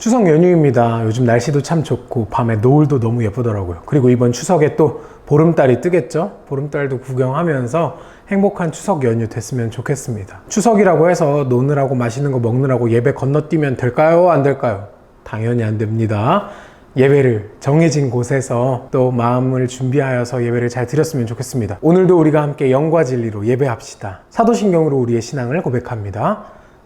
추석 연휴입니다. 요즘 날씨도 참 좋고 밤에 노을도 너무 예쁘더라고요. 그리고 이번 추석에 또 보름달이 뜨겠죠? 보름달도 구경하면서 행복한 추석 연휴 됐으면 좋겠습니다. 추석이라고 해서 노느라고 맛있는 거 먹느라고 예배 건너뛰면 될까요? 안 될까요? 당연히 안 됩니다. 예배를 정해진 곳에서 또 마음을 준비하여서 예배를 잘 드렸으면 좋겠습니다. 오늘도 우리가 함께 영과 진리로 예배합시다. 사도신경으로 우리의 신앙을 고백합니다.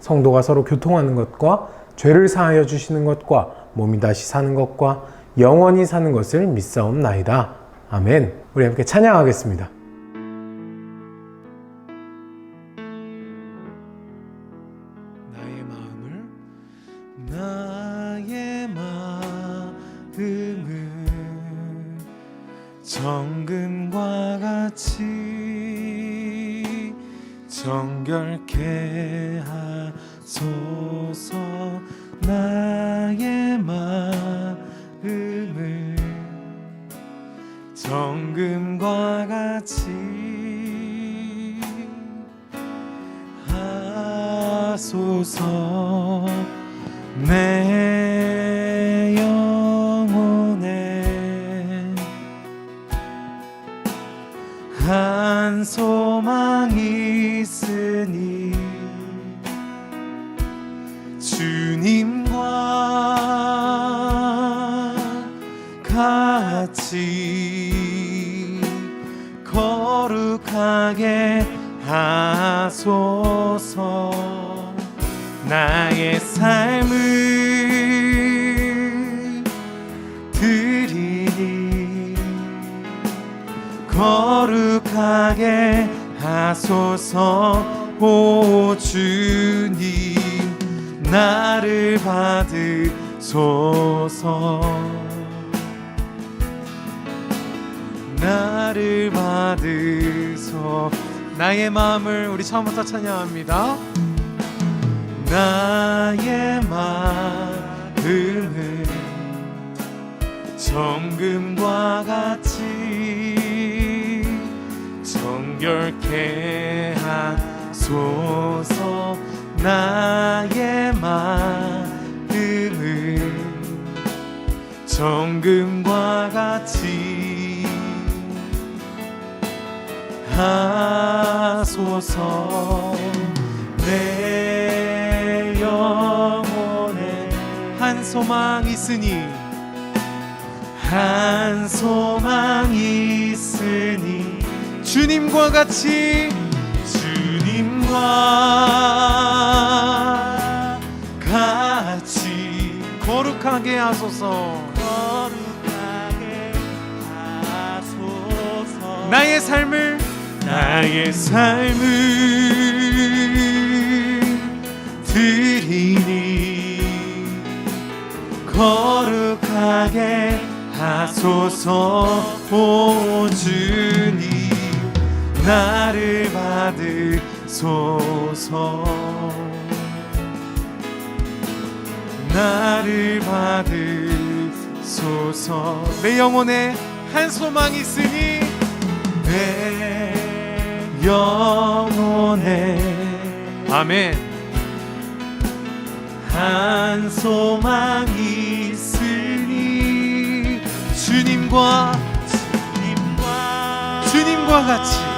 성도가 서로 교통하는 것과 죄를 사하여 주시는 것과 몸이 다시 사는 것과 영원히 사는 것을 믿사옵나이다. 아멘. 우리 함께 찬양하겠습니다. 정결케 하소서 나의 마음을 정금과 같이 하소서 내 영혼에 한소 하게 하소서 오 주님 나를 받으소서. 나를 받으소 나의 마음을 우리 처음부터 찬양합니다. 나의 마음을 정금과 같이 정결케 하소서 나의 마음을 정금과 같이 하소서 내 영혼에 한 소망 있으니 한 소망 있으니 주님과 같이. 주님과 같이 거룩하게 하소서. 거룩하게 하소서. 나의 삶을. 나의 삶을 드리니 거룩하게 하소서. 오 주님 나를 받으소서. 나를 받으소서. 내 영혼에 한 소망이 있으니 내 영혼에. 아멘. 한 소망이 있으니 주님과 주님과 주님과 같이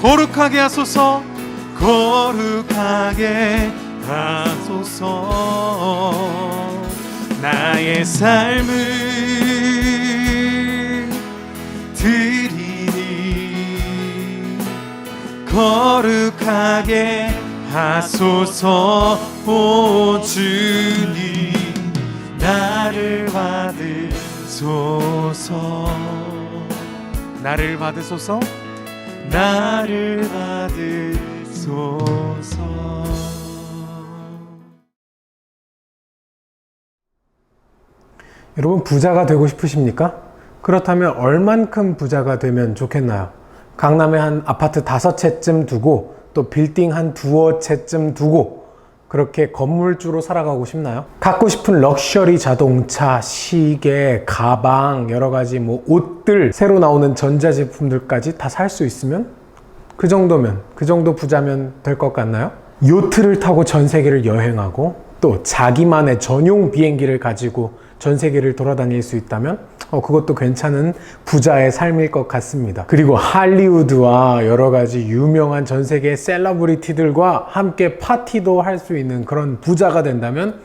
거룩하게 하소서. 거룩하게 하소서. 나의 삶을 드리니 거룩하게 하소서. 오 주님 나를 받으소서. 나를 받으소서 나를 받으소서 여러분 부자가 되고 싶으십니까? 그렇다면 얼만큼 부자가 되면 좋겠나요? 강남에 한 아파트 다섯 채쯤 두고 또 빌딩 한 두어 채쯤 두고 그렇게 건물주로 살아가고 싶나요? 갖고 싶은 럭셔리 자동차, 시계, 가방, 여러 가지 뭐 옷들, 새로 나오는 전자제품들까지 다 살 수 있으면 그 정도면, 그 정도 부자면 될 것 같나요? 요트를 타고 전 세계를 여행하고 또 자기만의 전용 비행기를 가지고 전 세계를 돌아다닐 수 있다면 어, 그것도 괜찮은 부자의 삶일 것 같습니다. 그리고 할리우드와 여러 가지 유명한 전 세계 셀러브리티들과 함께 파티도 할 수 있는 그런 부자가 된다면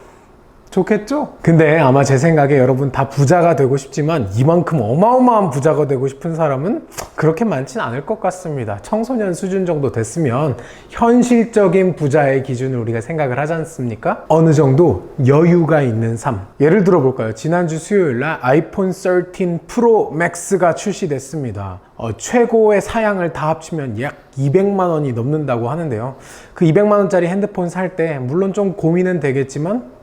좋겠죠? 근데 아마 제 생각에 여러분 다 부자가 되고 싶지만 이만큼 어마어마한 부자가 되고 싶은 사람은 그렇게 많진 않을 것 같습니다. 청소년 수준 정도 됐으면 현실적인 부자의 기준을 우리가 생각을 하지 않습니까? 어느 정도 여유가 있는 삶. 예를 들어 볼까요? 지난주 수요일 날 아이폰 13 프로 맥스가 출시됐습니다. 어, 최고의 사양을 다 합치면 약 200만 원이 넘는다고 하는데요. 그 200만 원짜리 핸드폰 살 때 물론 좀 고민은 되겠지만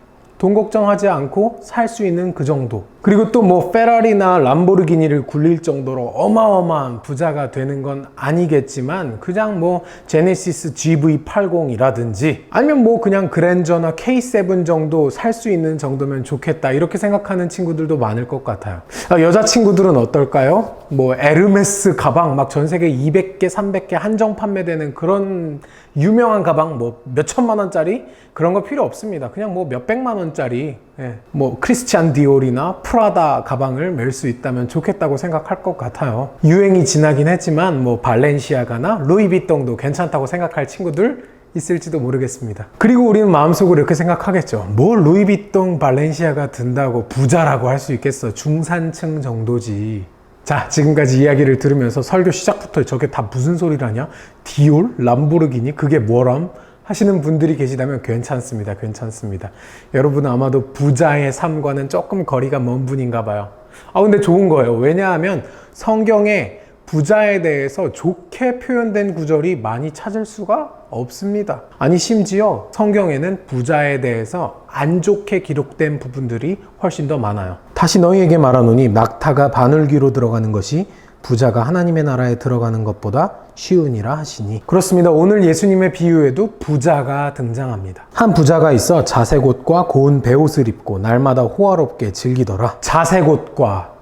돈 걱정하지 않고 살 수 있는 그 정도. 그리고 또 뭐 페라리나 람보르기니를 굴릴 정도로 어마어마한 부자가 되는 건 아니겠지만 그냥 뭐 제네시스 GV80이라든지 아니면 뭐 그냥 그랜저나 K7 정도 살 수 있는 정도면 좋겠다 이렇게 생각하는 친구들도 많을 것 같아요. 아, 여자친구들은 어떨까요? 뭐 에르메스 가방 막 전 세계 200개, 300개 한정 판매되는 그런 유명한 가방 뭐 몇천만 원짜리 그런 거 필요 없습니다. 그냥 뭐 몇백만 원짜리 예, 뭐 크리스티안 디올이나 프라다 가방을 멜 수 있다면 좋겠다고 생각할 것 같아요. 유행이 지나긴 했지만 뭐 발렌시아가나 루이비통도 괜찮다고 생각할 친구들 있을지도 모르겠습니다. 그리고 우리는 마음속으로 이렇게 생각하겠죠. 뭐 루이비통 발렌시아가 든다고 부자라고 할 수 있겠어. 중산층 정도지. 자, 지금까지 이야기를 들으면서 설교 시작부터 저게 다 무슨 소리라냐? 디올? 람보르기니? 그게 뭐람? 하시는 분들이 계시다면 괜찮습니다. 괜찮습니다. 여러분은 아마도 부자의 삶과는 조금 거리가 먼 분인가 봐요. 아, 근데 좋은 거예요. 왜냐하면 성경에 부자에 대해서 좋게 표현된 구절이 많이 찾을 수가 없습니다. 아니, 심지어 성경에는 부자에 대해서 안 좋게 기록된 부분들이 훨씬 더 많아요. 다시 너희에게 말하노니 낙타가 바늘귀로 들어가는 것이 부자가 하나님의 나라에 들어가는 것보다 쉬우니라 하시니 그렇습니다. 오늘 예수님의 비유에도 부자가 등장합니다. 한 부자가 있어 자색 옷과 고운 베옷을 입고 날마다 호화롭게 즐기더라. 자색 옷과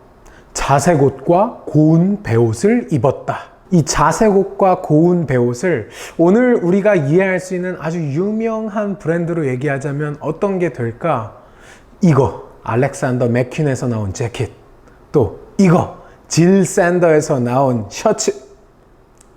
자색 옷과 고운 베옷을 입었다. 이 자색 옷과 고운 베옷을 오늘 우리가 이해할 수 있는 아주 유명한 브랜드로 얘기하자면 어떤 게 될까? 이거 알렉산더 맥퀸에서 나온 재킷 또 이거 질 샌더에서 나온 셔츠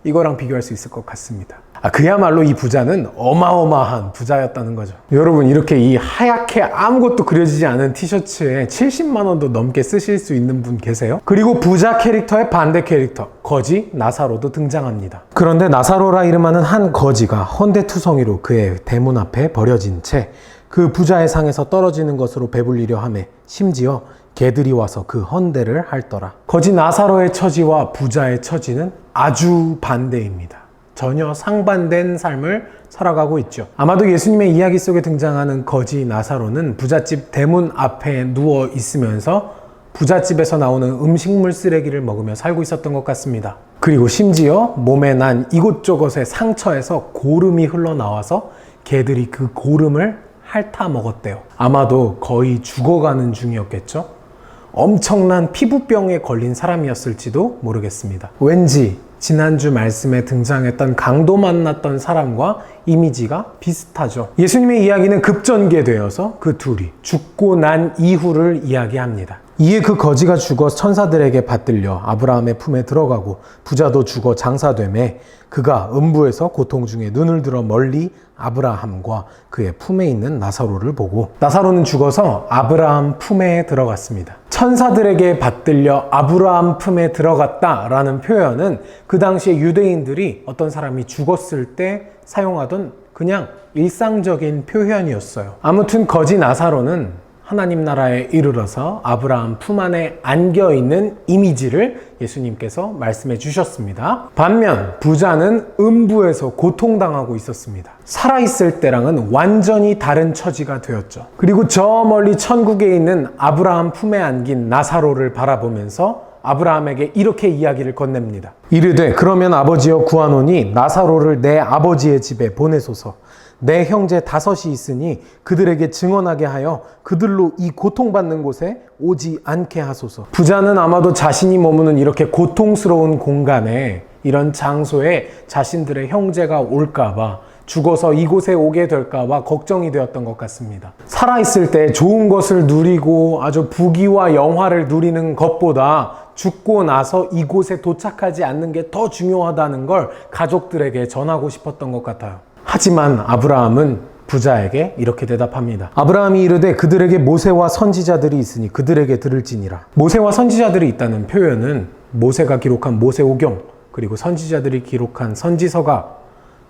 이거랑 비교할 수 있을 것 같습니다. 아, 그야말로 이 부자는 어마어마한 부자였다는 거죠. 여러분, 이렇게 이 하얗게 아무것도 그려지지 않은 티셔츠에 70만원도 넘게 쓰실 수 있는 분 계세요? 그리고 부자 캐릭터의 반대 캐릭터, 거지 나사로도 등장합니다. 그런데 나사로라 이름하는 한 거지가 헌데투성이로 그의 대문 앞에 버려진 채 그 부자의 상에서 떨어지는 것으로 배불리려 하매 심지어 개들이 와서 그 헌대를 할더라. 거지 나사로의 처지와 부자의 처지는 아주 반대입니다. 전혀 상반된 삶을 살아가고 있죠. 아마도 예수님의 이야기 속에 등장하는 거지 나사로는 부잣집 대문 앞에 누워 있으면서 부잣집에서 나오는 음식물 쓰레기를 먹으며 살고 있었던 것 같습니다. 그리고 심지어 몸에 난 이곳저곳의 상처에서 고름이 흘러나와서 개들이 그 고름을 핥아 먹었대요. 아마도 거의 죽어가는 중이었겠죠? 엄청난 피부병에 걸린 사람이었을지도 모르겠습니다. 왠지 지난주 말씀에 등장했던 강도 만났던 사람과 이미지가 비슷하죠. 예수님의 이야기는 급전개되어서 그 둘이 죽고 난 이후를 이야기합니다. 이에 그 거지가 죽어 천사들에게 받들려 아브라함의 품에 들어가고 부자도 죽어 장사되매 그가 음부에서 고통 중에 눈을 들어 멀리 아브라함과 그의 품에 있는 나사로를 보고 나사로는 죽어서 아브라함 품에 들어갔습니다. 천사들에게 받들려 아브라함 품에 들어갔다라는 표현은 그 당시에 유대인들이 어떤 사람이 죽었을 때 사용하던 그냥 일상적인 표현이었어요. 아무튼 거지 나사로는 하나님 나라에 이르러서 아브라함 품 안에 안겨 있는 이미지를 예수님께서 말씀해 주셨습니다. 반면 부자는 음부에서 고통당하고 있었습니다. 살아있을 때랑은 완전히 다른 처지가 되었죠. 그리고 저 멀리 천국에 있는 아브라함 품에 안긴 나사로를 바라보면서 아브라함에게 이렇게 이야기를 건넵니다. 이르되 그러면 아버지여 구하노니 나사로를 내 아버지의 집에 보내소서. 내 형제 다섯이 있으니 그들에게 증언하게 하여 그들로 이 고통받는 곳에 오지 않게 하소서. 부자는 아마도 자신이 머무는 이렇게 고통스러운 공간에 이런 장소에 자신들의 형제가 올까봐 죽어서 이곳에 오게 될까봐 걱정이 되었던 것 같습니다. 살아있을 때 좋은 것을 누리고 아주 부귀와 영화를 누리는 것보다 죽고 나서 이곳에 도착하지 않는 게 더 중요하다는 걸 가족들에게 전하고 싶었던 것 같아요. 하지만 아브라함은 부자에게 이렇게 대답합니다. 아브라함이 이르되 그들에게 모세와 선지자들이 있으니 그들에게 들을지니라. 모세와 선지자들이 있다는 표현은 모세가 기록한 모세오경 그리고 선지자들이 기록한 선지서가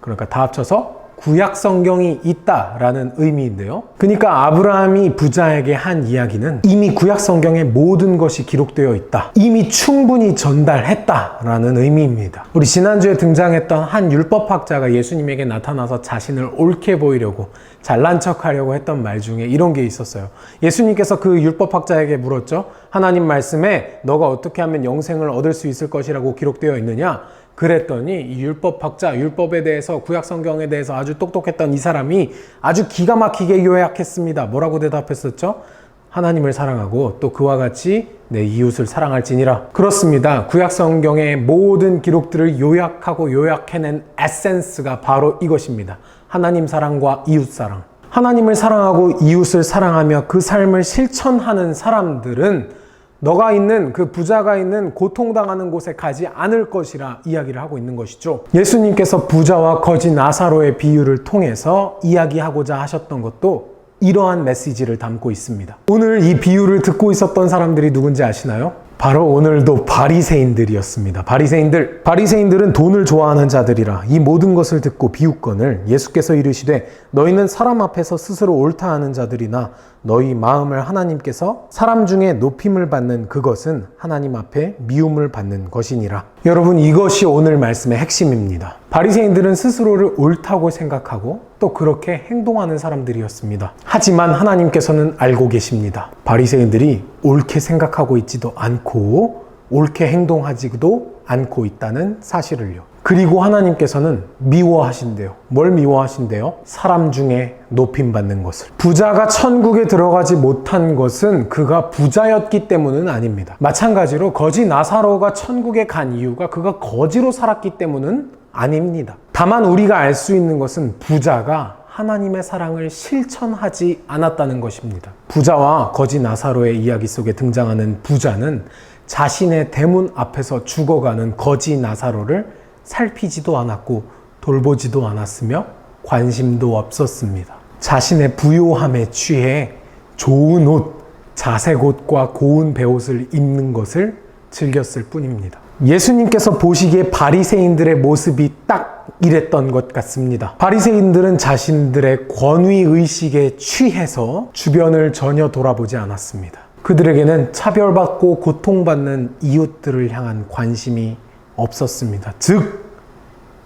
그러니까 다 합쳐서 구약 성경이 있다라는 의미인데요. 그러니까 아브라함이 부자에게 한 이야기는 이미 구약 성경의 모든 것이 기록되어 있다. 이미 충분히 전달했다라는 의미입니다. 우리 지난주에 등장했던 한 율법학자가 예수님에게 나타나서 자신을 옳게 보이려고 잘난 척하려고 했던 말 중에 이런 게 있었어요. 예수님께서 그 율법학자에게 물었죠. 하나님 말씀에 너가 어떻게 하면 영생을 얻을 수 있을 것이라고 기록되어 있느냐? 그랬더니 이 율법학자, 율법에 대해서 구약 성경에 대해서 아주 똑똑했던 이 사람이 아주 기가 막히게 요약했습니다. 뭐라고 대답했었죠? 하나님을 사랑하고 또 그와 같이 내 이웃을 사랑할지니라. 그렇습니다. 구약 성경의 모든 기록들을 요약하고 요약해낸 에센스가 바로 이것입니다. 하나님 사랑과 이웃 사랑. 하나님을 사랑하고 이웃을 사랑하며 그 삶을 실천하는 사람들은 너가 있는 그 부자가 있는 고통당하는 곳에 가지 않을 것이라 이야기를 하고 있는 것이죠. 예수님께서 부자와 거지 나사로의 비유를 통해서 이야기하고자 하셨던 것도 이러한 메시지를 담고 있습니다. 오늘 이 비유를 듣고 있었던 사람들이 누군지 아시나요? 바로 오늘도 바리새인들이었습니다. 바리새인들. 바리새인들은 돈을 좋아하는 자들이라 이 모든 것을 듣고 비웃건을 예수께서 이르시되 너희는 사람 앞에서 스스로 옳다 하는 자들이나 너희 마음을 하나님께서 사람 중에 높임을 받는 그것은 하나님 앞에 미움을 받는 것이니라. 여러분 이것이 오늘 말씀의 핵심입니다. 바리새인들은 스스로를 옳다고 생각하고 또 그렇게 행동하는 사람들이었습니다. 하지만 하나님께서는 알고 계십니다. 바리새인들이 옳게 생각하고 있지도 않고 옳게 행동하지도 않고 있다는 사실을요. 그리고 하나님께서는 미워하신대요. 뭘 미워하신대요? 사람 중에 높임 받는 것을. 부자가 천국에 들어가지 못한 것은 그가 부자였기 때문은 아닙니다. 마찬가지로 거지 나사로가 천국에 간 이유가 그가 거지로 살았기 때문은 아닙니다. 다만 우리가 알 수 있는 것은 부자가 하나님의 사랑을 실천하지 않았다는 것입니다. 부자와 거지 나사로의 이야기 속에 등장하는 부자는 자신의 대문 앞에서 죽어가는 거지 나사로를 살피지도 않았고 돌보지도 않았으며 관심도 없었습니다. 자신의 부요함에 취해 좋은 옷, 자색 옷과 고운 배옷을 입는 것을 즐겼을 뿐입니다. 예수님께서 보시기에 바리새인들의 모습이 딱 이랬던 것 같습니다. 바리새인들은 자신들의 권위 의식에 취해서 주변을 전혀 돌아보지 않았습니다. 그들에게는 차별받고 고통받는 이웃들을 향한 관심이 없었습니다. 즉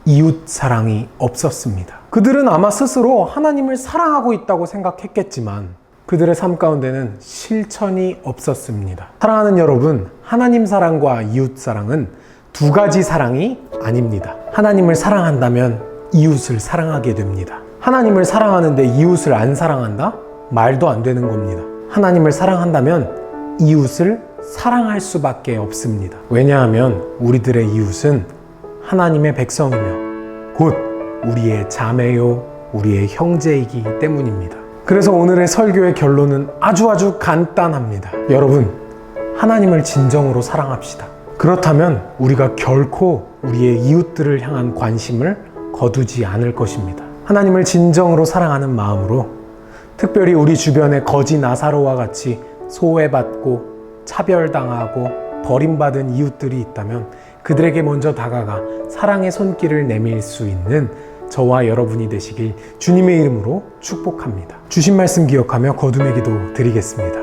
이웃 사랑이 없었습니다. 그들은 아마 스스로 하나님을 사랑하고 있다고 생각했겠지만 그들의 삶 가운데는 실천이 없었습니다. 사랑하는 여러분, 하나님 사랑과 이웃 사랑은 두 가지 사랑이 아닙니다. 하나님을 사랑한다면 이웃을 사랑하게 됩니다. 하나님을 사랑하는데 이웃을 안 사랑한다? 말도 안 되는 겁니다. 하나님을 사랑한다면 이웃을 사랑할 수밖에 없습니다. 왜냐하면 우리들의 이웃은 하나님의 백성이며 곧 우리의 자매요, 우리의 형제이기 때문입니다. 그래서 오늘의 설교의 결론은 아주 아주 간단합니다. 여러분, 하나님을 진정으로 사랑합시다. 그렇다면 우리가 결코 우리의 이웃들을 향한 관심을 거두지 않을 것입니다. 하나님을 진정으로 사랑하는 마음으로 특별히 우리 주변에 거지 나사로와 같이 소외받고 차별당하고 버림받은 이웃들이 있다면 그들에게 먼저 다가가 사랑의 손길을 내밀 수 있는 저와 여러분이 되시길 주님의 이름으로 축복합니다. 주신 말씀 기억하며 거듭의 기도 드리겠습니다.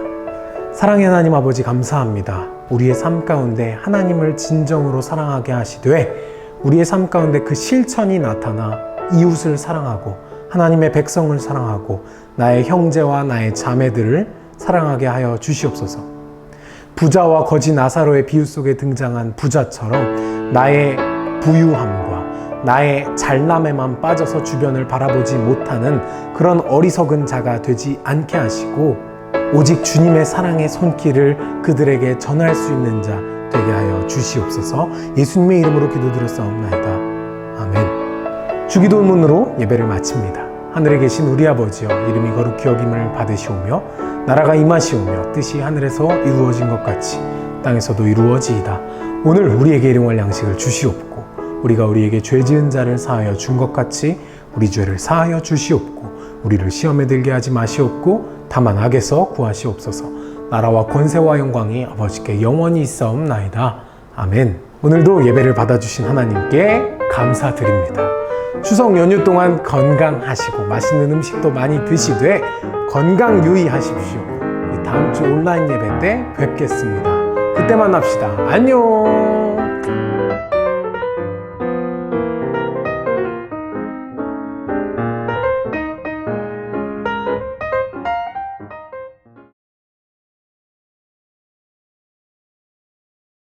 사랑의 하나님 아버지 감사합니다. 우리의 삶 가운데 하나님을 진정으로 사랑하게 하시되 우리의 삶 가운데 그 실천이 나타나 이웃을 사랑하고 하나님의 백성을 사랑하고 나의 형제와 나의 자매들을 사랑하게 하여 주시옵소서. 부자와 거지 나사로의 비유 속에 등장한 부자처럼 나의 부유함과 나의 잘남에만 빠져서 주변을 바라보지 못하는 그런 어리석은 자가 되지 않게 하시고 오직 주님의 사랑의 손길을 그들에게 전할 수 있는 자 되게 하여 주시옵소서 예수님의 이름으로 기도드렸사옵나이다. 아멘. 주기도문으로 예배를 마칩니다. 하늘에 계신 우리 아버지여 이름이 거룩히 여김을 받으시오며 나라가 임하시오며 뜻이 하늘에서 이루어진 것 같이 땅에서도 이루어지이다. 오늘 우리에게 일용할 양식을 주시옵고 우리가 우리에게 죄 지은 자를 사하여 준 것 같이 우리 죄를 사하여 주시옵고 우리를 시험에 들게 하지 마시옵고 다만 악에서 구하시옵소서. 나라와 권세와 영광이 아버지께 영원히 있사옵나이다. 아멘. 오늘도 예배를 받아주신 하나님께 감사드립니다. 추석 연휴 동안 건강하시고 맛있는 음식도 많이 드시되 건강 유의하십시오. 다음 주 온라인 예배 때 뵙겠습니다. 그때 만납시다. 안녕.